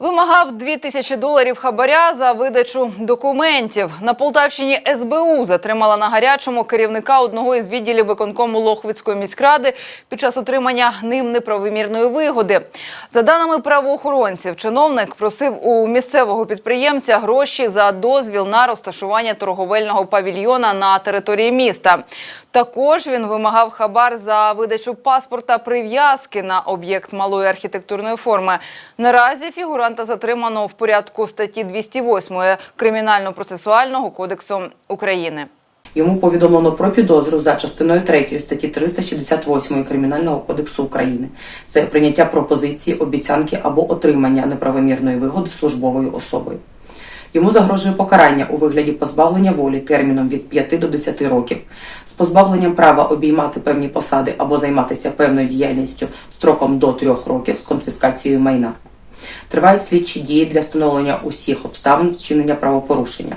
Вимагав 2 тисячі доларів хабаря за видачу документів. На Полтавщині СБУ затримала на гарячому керівника одного із відділів виконкому Лохвицької міськради під час отримання ним неправомірної вигоди. За даними правоохоронців, чиновник просив у місцевого підприємця гроші за дозвіл на розташування торговельного павільйона на території міста. Також він вимагав хабар за видачу паспорта прив'язки на об'єкт малої архітектурної форми. Наразі фігуранта затримано в порядку статті 208 Кримінально-процесуального кодексу України. Йому повідомлено про підозру за частиною 3 статті 368 Кримінального кодексу України. Це прийняття пропозиції, обіцянки або отримання неправомірної вигоди службовою особою. Йому загрожує покарання у вигляді позбавлення волі терміном від 5 до 10 років, з позбавленням права обіймати певні посади або займатися певною діяльністю строком до 3 років з конфіскацією майна. Тривають слідчі дії для встановлення усіх обставин вчинення правопорушення.